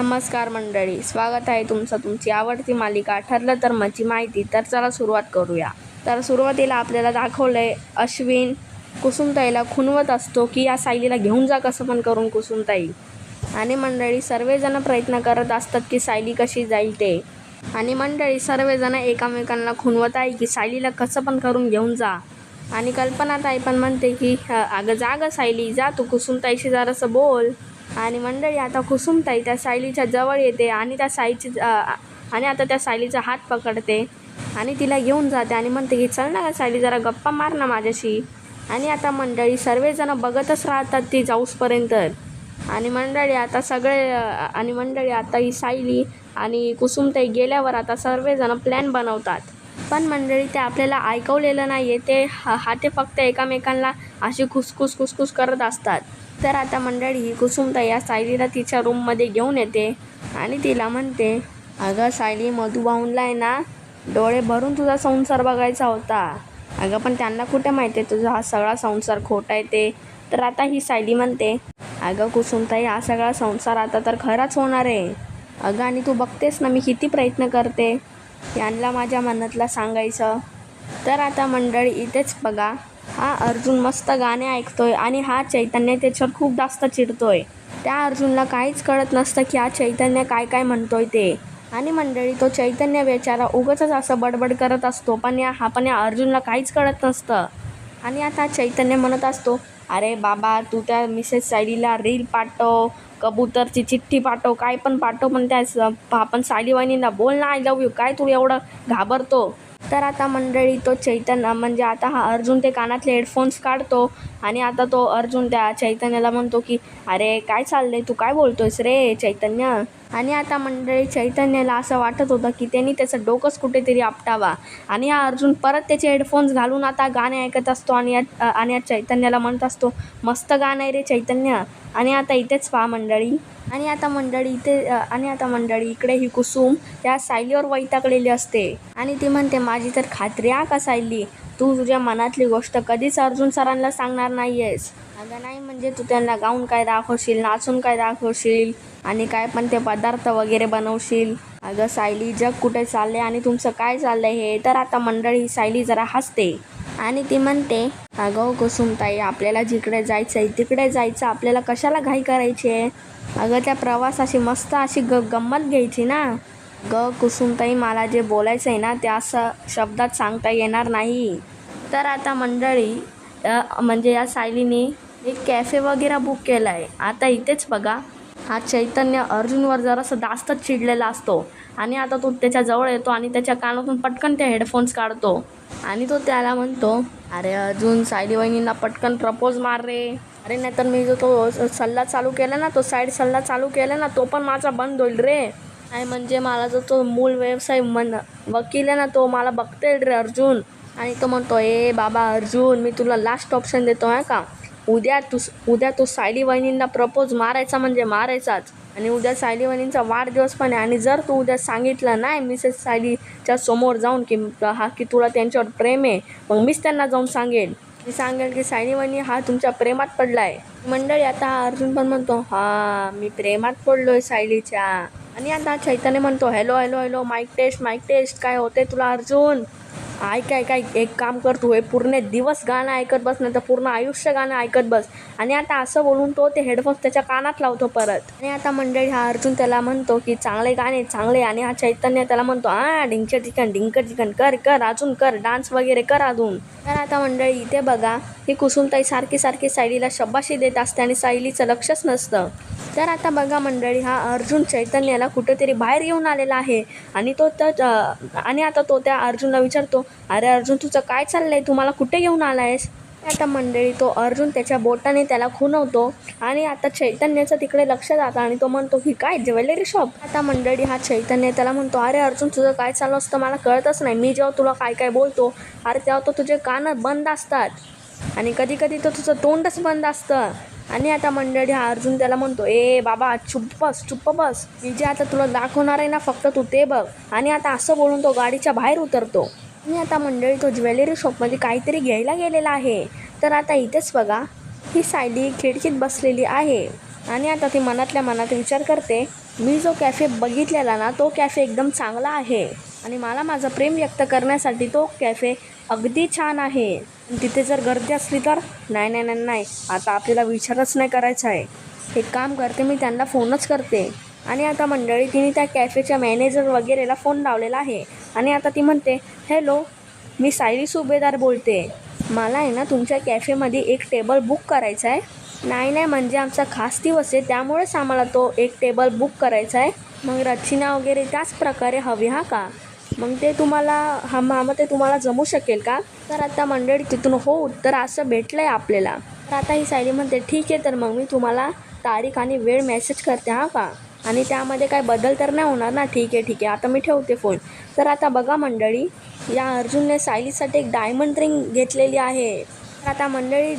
नमस्कार मंडळी स्वागत आहे तुमचं तुमची आवडती मालिका. ठरलं तर माझी माहिती. तर चला सुरुवात करूया. तर सुरुवातीला आपल्याला दाखवलंय अश्विन कुसुमताईला खुनवत असतो की या सायलीला घेऊन जा कसं पण करून कुसुमताई. आणि मंडळी सर्वजण प्रयत्न करत असतात की सायली कशी जाईल ते. आणि मंडळी सर्वजण एकामेकांना खुणवत आहे की सायलीला कसं पण करून घेऊन जा. आणि कल्पनाताई पण म्हणते की अगं जा गं सायली जा तू कुसुमताईशी जरासं बोल. आणि मंडळी आता कुसुमताई त्या सायलीच्या जवळ येते आणि त्या साईची आणि आता त्या सायलीचा हात पकडते आणि तिला घेऊन जाते आणि म्हणते की चल ना सायली जरा गप्पा मार ना माझ्याशी. आणि आता मंडळी सर्वजणं बघतच राहतात ती जाऊसपर्यंत. आणि मंडळी आता सगळे आणि मंडळी आता ही सायली आणि कुसुमताई गेल्यावर आता सर्वजणं प्लॅन बनवतात. पण मंडळी ते आपल्याला ऐकवलेलं नाही आहे ते हा हा ते फक्त एकामेकांना अशी खुसखुस खुसखुस करत असतात. तर आता मंडळी ही कुसुमताई या सायलीला तिच्या रूममध्ये घेऊन येते आणि तिला म्हणते अगं सायली मधुबाऊनला आहे ना डोळे भरून तुझा संसार बघायचा होता. अगं पण त्यांना कुठे माहिती आहे तुझा हा सगळा संसार खोटा आहे ते? तर आता ही सायली म्हणते अगं कुसुमताई हा सगळा संसार आता तर खराच होणार आहे. अगं आणि तू बघतेस ना मी किती प्रयत्न करते यांना माझ्या मनातला सांगायचं. तर आता मंडळी इथेच बघा हा अर्जुन मस्त गाणे ऐकतोय आणि हा चैतन्य त्याच्यावर खूप जास्त चिडतोय. त्या अर्जुनला काहीच कळत नसतं की हा चैतन्य काय काय म्हणतोय ते. आणि मंडळी तो चैतन्य बेचारा उगच असं बडबड करत असतो पण या हा पण या अर्जुनला काहीच कळत नसतं. आणि आता चैतन्य म्हणत असतो अरे बाबा तू त्या मिसेस सायलीला रील पाठव कबूतरची चिठ्ठी पाठव काय पण पाठव पण त्या आपण सायली बोल ना आय लव्ह यू काय तू एवढं घाबरतो? तर आता मंडळी तो चैतन्य म्हणजे आता हा अर्जुन ते कानातले हेडफोन्स काढतो. आणि आता तो अर्जुन त्या चैतन्याला म्हणतो की अरे काय चाललंय? तू काय बोलतोयस रे चैतन्य? आणि आता मंडळी चैतन्याला असं वाटत होतं की त्यांनी त्याचं डोकंच कुठेतरी आपटावा. आणि हा अर्जुन परत त्याचे हेडफोन्स घालून आता गाणे ऐकत असतो आणि या आणि या चैतन्याला म्हणत असतो मस्त गाणं आहे रे चैतन्य. आणि आता इथेच पहा मंडळी. आणि आता मंडळी इथे आणि आता मंडळी इकडे ही कुसुम त्या सायलीवर वैतागलेली असते. आणि ती म्हणते माझी तर खात्री आ का सायली? तू तुझ्या मनातली गोष्ट कधीच अर्जुन सरांना सांगणार नाही आहेस अगं नाही म्हणजे तू त्यांना गाऊन काय दाखवशील नाचून काय दाखवशील आणि काय पण ते पदार्थ वगैरे बनवशील? अगं सायली जग कुठे चालले आणि तुमचं काय चाललंय हे तर आता मंडळी सायली जरा हसते. आणि ती म्हणते अगं कुसुमताई आपल्याला जिकडे जायचं आहे तिकडे जायचं आपल्याला कशाला घाई करायची आहे? अगं त्या प्रवासाशी मस्त अशी ग गंमत घ्यायची ना. ग कुसुमताई मला जे बोलायचं आहे ना ते असं शब्दात सांगता येणार नाही. तर आता मंडळी म्हणजे या सायलीने एक कॅफे वगैरे बुक केला आहे आता इथेच बघा. हा चैतन्य अर्जुनवर जरासं जास्तच चिडलेला असतो. आणि आता तो त्याच्याजवळ येतो आणि त्याच्या कानातून पटकन ते हेडफोन्स काढतो. आणि तो त्याला म्हणतो अरे अर्जुन सायली वहिनींना पटकन प्रपोज मार रे. अरे नाहीतर मी जो तो सल्ला चालू केला ना तो साईड सल्ला चालू केला ना तो पण माझा बंद होईल रे. आणि म्हणजे मला जो तो मूळ व्यवसाय मन वकील आहे ना तो मला बघते रे अर्जुन. आणि तो म्हणतो ए बाबा अर्जुन मी तुला लास्ट ऑप्शन देतो आहे का? उद्या तू उद्या तू सायली वहिनींना प्रपोज मारायचा म्हणजे मारायचाच. आणि उद्या सायली वहिनींचा वाढदिवस पण आहे. आणि जर तू उद्या सांगितलं नाही मिसेस सायलीच्या समोर जाऊन की हा की तुला त्यांच्यावर प्रेम आहे मग मीच त्यांना जाऊन सांगेन. मी सांगेल की सायली वहिनी हा तुमच्या प्रेमात पडला आहे मंडळी आता अर्जुन पण म्हणतो हा मी प्रेमात पडलो आहे सायलीच्या. आणि आता चैतन्य म्हणतो hello hello hello mike test mike test काय होते तुला अर्जुन? ऐक ऐक ऐक एक काम कर तू हे पूर्ण दिवस गाणं ऐकत बस नाही तर पूर्ण आयुष्य गाणं ऐकत बस. आणि आता असं बोलून तो ते हेडफोन्स त्याच्या कानात लावतो परत. आणि आता मंडळी हा अर्जुन त्याला म्हणतो की चांगले गाणे चांगले. आणि हा चैतन्य त्याला म्हणतो हा डिंक चिकन डिंक चिकन कर कर अजून कर डान्स वगैरे कर अजून. तर आता मंडळी इथे बघा ही कुसुमताई सारखी सारखी सायलीला शब्बाशी देत असते आणि सायलीचं लक्षच नसतं. तर आता बघा मंडळी हा अर्जुन चैतन्याला कुठेतरी बाहेर येऊन आलेला आहे. आणि तो तर आणि आता तो त्या अर्जुनला विचारतो अरे अर्जुन तुझं काय चाललं तू मला कुठे येऊन आला आहेस आता मंडळी तो अर्जुन त्याच्या बोटाने त्याला खुनवतो आणि आता चैतन्याचं तिकडे लक्ष जातं आणि तो म्हणतो की काय ज्वेलरी शॉप? आता मंडळी हा चैतन्य त्याला म्हणतो अरे अर्जुन तुझं काय चालू असतं? मला कळतच नाही. मी जेव्हा तुला काय काय बोलतो अरे तेव्हा तो तुझे कान बंद असतात. आणि कधी कधी तर तुझं तोंडच बंद असतं. आणि आता मंडळी हा अर्जुन त्याला म्हणतो ए बाबा चुप्प बस चुप्प बस. मी जे आता तुला दाखवणार आहे ना फक्त तू ते बघ. आणि आता असं बोलून तो गाडीच्या बाहेर उतरतो. आणि आता मंडळी तो ज्वेलरी शॉपमध्ये काहीतरी घ्यायला गेलेला आहे. तर आता इथेच बघा ही सायली खिडकीत बसलेली आहे. आणि आता ती मनातल्या मनात विचार करते मी जो कॅफे बघितलेला ना तो कॅफे एकदम चांगला आहे. आणि मला माझं प्रेम व्यक्त करण्यासाठी तो कॅफे अगदी छान आहे. तिथे जर गर्दी असली तर नाही नाही नाही नाही. आता आपल्याला विचारच नाही करायचा आहे. एक काम करते मी त्यांना फोनच करते. आणि आता मंडळी तिने त्या कॅफेच्या मॅनेजर वगैरेला फोन लावलेला आहे. आणि आता ती म्हणते हॅलो मी सायली सुभेदार बोलते. मला आहे ना तुमच्या कॅफेमध्ये एक टेबल बुक करायचा आहे. नाही नाही म्हणजे आमचा खास दिवस आहे. त्यामुळेच आम्हाला तो एक टेबल बुक करायचा आहे. मग रचना वगैरे त्याच प्रकारे हवी हा का? मग ते तुम्हाला हा मग ते तुम्हाला जमू शकेल का? तर आता मंडळी तिथून हो तर असं भेटलं आहे आपल्याला. तर आता ही सायली म्हणते ठीक आहे तर मग मी तुम्हाला तारीख आणि वेळ मेसेज करते हा का आणि त्यामध्ये काय बदल तर नाही होणार ना? ठीक आहे ठीक आहे. आता मी ठेवते फोन तर आता बघा मंडळी या अर्जुनने सायलीसाठी एक डायमंड रिंग घेतलेली आहे. तर आता मंडळी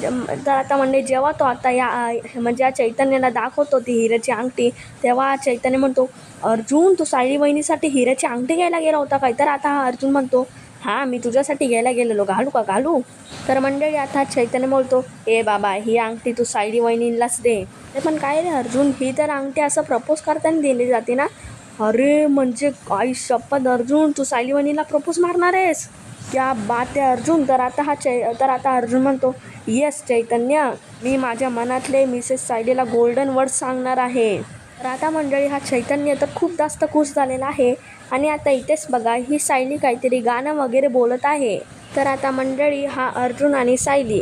तर आता मंडळी जेव्हा तो आता या म्हणजे या चैतन्याला दाखवतो ती हिऱ्याची अंगठी तेव्हा चैतन्य म्हणतो अर्जुन तू सायली बहिणीसाठी हिऱ्याची अंगठी घ्यायला गेला होता काय? तर आता हा अर्जुन म्हणतो हां मी तुझ्यासाठी घ्यायला गेलेलो. घालू का? घालू? तर मंडळी आता चैतन्य बोलतो ए बाबा ही अंगठी तू सायली वहिनीलाच दे. ते पण काय रे अर्जुन ही तर अंगठी असं प्रपोज करताना दिली जाते ना? अरे म्हणजे आई शपथ अर्जुन तू सायली वहिनीला प्रपोज मारणार आहेस? क्या बात आहे अर्जुन तर आता हा चै तर आता अर्जुन म्हणतो येस चैतन्य मी माझ्या मनातले मिसेस सायलीला गोल्डन वर्ड सांगणार आहे. तर आता मंडळी हा चैतन्य तर खूप जास्त खुश झालेला आहे आणि आता इथेच बघा ही सायली काहीतरी गाणं वगैरे बोलत आहे. तर आता मंडळी हा अर्जुन आणि सायली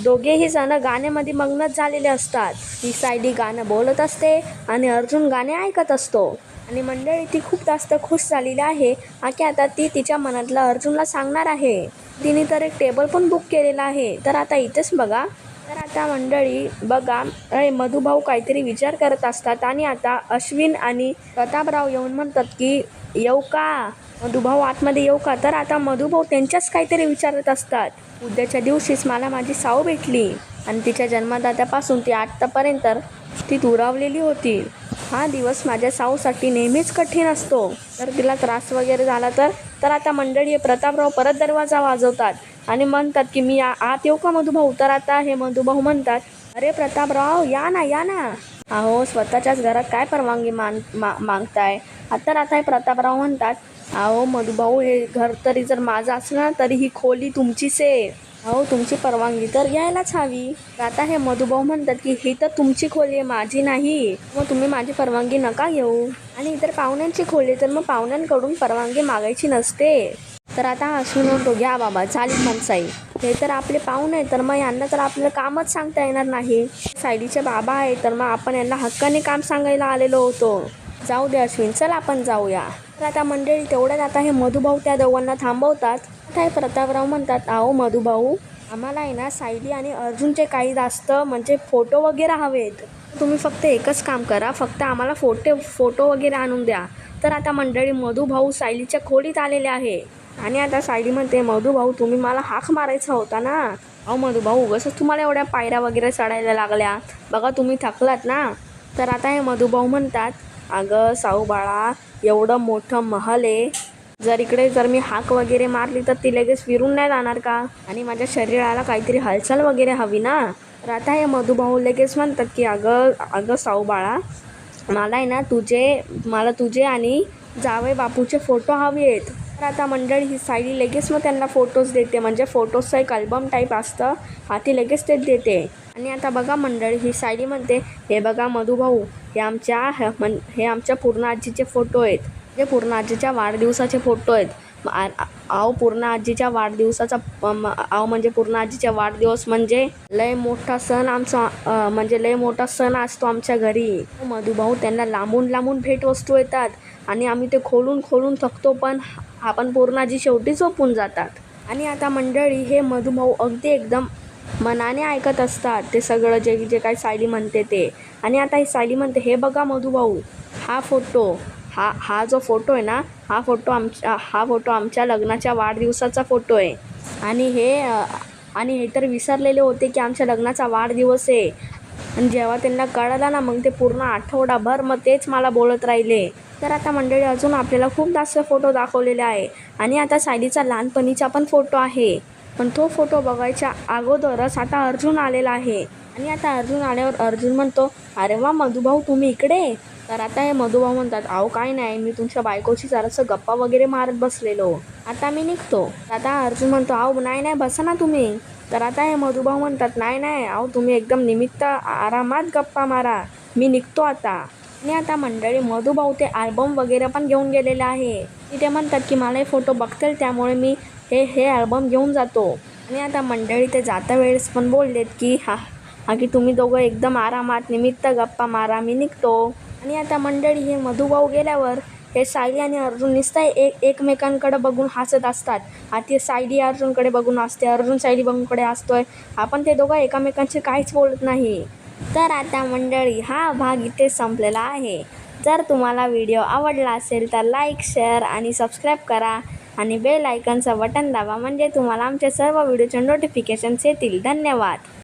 दोघेही जण गाण्यामध्ये मग्नच झालेले असतात. ही सायली गाणं बोलत असते आणि अर्जुन गाणे ऐकत असतो. आणि मंडळी ती खूप जास्त खुश झालेली आहे. की आता ती तिच्या मनातलं अर्जुनला सांगणार आहे. तिने तर एक टेबल पण बुक केलेला आहे. तर आता इथेच बघा. तर आता मंडळी बघा. अरे मधुभाऊ काहीतरी विचार करत असतात आणि आता अश्विन आणि प्रतापराव येऊन म्हणतात की येऊ का? मधुभाऊ आतमध्ये येऊ का? तर आता मधुभाऊ त्यांच्याच काहीतरी विचारत असतात. उद्याच्या दिवशीच मला माझी साऊ भेटली. आणि तिच्या जन्मदात्यापासून ती आत्तापर्यंत ती दुरावलेली होती. हा दिवस माझ्या साऊसाठी नेहमीच कठीण असतो. तर तिला त्रास वगैरे झाला तर तर आता मंडळी प्रतापराव परत दरवाजा वाजवतात आणि म्हणतात की मी आ- आत येऊ का मधुभाऊ? तर आता हे मधुभाऊ म्हणतात अरे प्रतापराव या ना या ना. अहो स्वतःच्याच घरात काय परवानगी मान मा मागताय? आता आता हे प्रतापराव म्हणतात अहो मधुभाऊ हे घर तरी जर माझं असलं तरी ही खोली तुमचीच आहे. अहो तुमची परवानगी तर घ्यायलाच हवी. तर आता हे मधुभाऊ म्हणतात की ही तर तुमची खोली आहे माझी नाही. मग तुम्ही माझी परवानगी नका घेऊ. आणि इतर पाहुण्यांची खोली तर मग पाहुण्यांकडून परवानगी मागायची नसते. तर आता हा अश्विन घ्या बाबा चालेल मनसाई. हे तर आपले पाहुणे आहे तर मग यांना तर आपलं कामच सांगता येणार नाही. सायलीचे बाबा आहे तर मग आपण यांना हक्काने काम सांगायला आलेलो होतो. जाऊ दे अश्विन चल आपण जाऊया. तर आता मंडळी तेवढ्यात आता हे मधुभाऊ त्या दोघांना थांबवतात. आता हे प्रतापराव म्हणतात? आहो मधुभाऊ आम्हाला आहे ना सायली आणि अर्जुनचे काही जास्त म्हणजे फोटो वगैरे हवेत. तुम्ही फक्त एकच काम करा फक्त आम्हाला फोटो फोटो वगैरे आणून द्या. तर आता मंडळी मधुभाऊ सायलीच्या खोलीत आलेले आहे. आणि आता सायली म्हणते मधुभाऊ तुम्ही मला हाक मारायचा होता ना? अहो मधुभाऊ उगाचच तुम्हाला एवढ्या पायऱ्या वगैरे चढायला लागल्या. बघा तुम्ही थकलात ना? तर आता हे मधुभाऊ म्हणतात अगं साऊ बाळा एवढं मोठं महल आहे. जर इकडे जर मी हाक वगैरे मारली तर ती लगेच फिरून नाही जाणार का? आणि माझ्या शरीराला काहीतरी हालचाल वगैरे हवी ना? तर आता हे मधुभाऊ लगेच म्हणतात की अगं अगं साऊ बाळा मला आहे ना तुझे मला तुझे आणि जावे बापूचे फोटो हवे आहेत. तर आता मंडळी ही सायली लगेच मग त्यांना फोटोज देते. म्हणजे फोटोजचं एक अल्बम टाईप असतं. हा ती लगेच ते देते. आणि आता बघा मंडळी ही सायली म्हणते हे बघा मधुभाऊ हे आमच्या हे आमच्या पूर्ण आजीचे फोटो आहेत. जे पूर्ण आजीच्या वाढदिवसाचे फोटो आहेत. आव पूर्ण आजीच्या वाढदिवसाचा प- म्हणजे पूर्ण आजीच्या वाढदिवस म्हणजे लय मोठा सण आमचा म्हणजे लय मोठा सण असतो आमच्या घरी. मधुभाऊ त्यांना लांबून लांबून भेटवस्तू येतात आणि आम्ही ते खोलून खोलून थकतो पण आपण पूर्णाजी शेवटी झोपून जातात. आणि आता मंडळी हे मधुभाऊ अगदी एकदम मनाने ऐकत असतात. ते सगळं जे जे काय सायली म्हणते ते. आणि आता ही सायली म्हणते हे बघा मधुभाऊ हा फोटो हा हा जो फोटो आहे ना हा फोटो आमच्या हा फोटो आमच्या लग्नाच्या वाढदिवसाचा फोटो आहे. आणि हे आणि हे तर विसरलेले होते की आमच्या लग्नाचा वाढदिवस आहे. आणि जेव्हा त्यांना कळलं ना मग ते पूर्ण आठवडाभर मग तेच मला बोलत राहिले. तर आता मंडळी अजून आपल्याला खूप जास्त फोटो दाखवलेले आहे. आणि आता सायलीचा लहानपणीचा पण फोटो आहे. पण तो फोटो बघायच्या अगोदरच आता अर्जुन आलेला आहे. आणि आता अर्जुन आल्यावर अर्जुन म्हणतो अरे वा मधुभाऊ तुम्ही इकडे? तर आता हे मधुभाऊ म्हणतात अहो काय नाही मी तुमच्या बायकोशी जरासं गप्पा वगैरे मारत बसलेलो. आता मी निघतो. आता अर्जुन म्हणतो अहो नाही नाही बसा ना तुम्ही. तर आता हे मधुभाऊ म्हणतात नाही नाही अहो तुम्ही एकदम निमित्त आरामात गप्पा मारा. मी निघतो आता. आणि आता मंडळी मधुभाऊ ते अल्बम वगैरे पण घेऊन गेलेलं आहे. तिथे म्हणतात की मला हे फोटो बघतील त्यामुळे मी हे हे अल्बम घेऊन जातो. आणि आता मंडळी ते जाता वेळेस पण बोललेत की हा हा की तुम्ही दोघं एकदम आरामात निमित्त गप्पा मारा मी निघतो. आणि आता मंडळी हे मधुभाऊ गेल्यावर हे सायली आणि अर्जुन नुसतं एक एकमेकांकडे बघून हसत असतात. आता सायली अर्जुनकडे बघून असते अर्जुन सायली बघूनकडे असतोय आपण ते दोघं एकामेकांशी काहीच बोलत नाही. तर आता मंडळी हा भाग इथे संपलेला आहे. जर तुम्हाला व्हिडिओ आवडला असेल तर लाईक शेअर आणि सबस्क्राईब करा. आणि बेल आयकनचं बटन दाबा म्हणजे तुम्हाला आमच्या सर्व व्हिडिओचे नोटिफिकेशन्स येतील. धन्यवाद.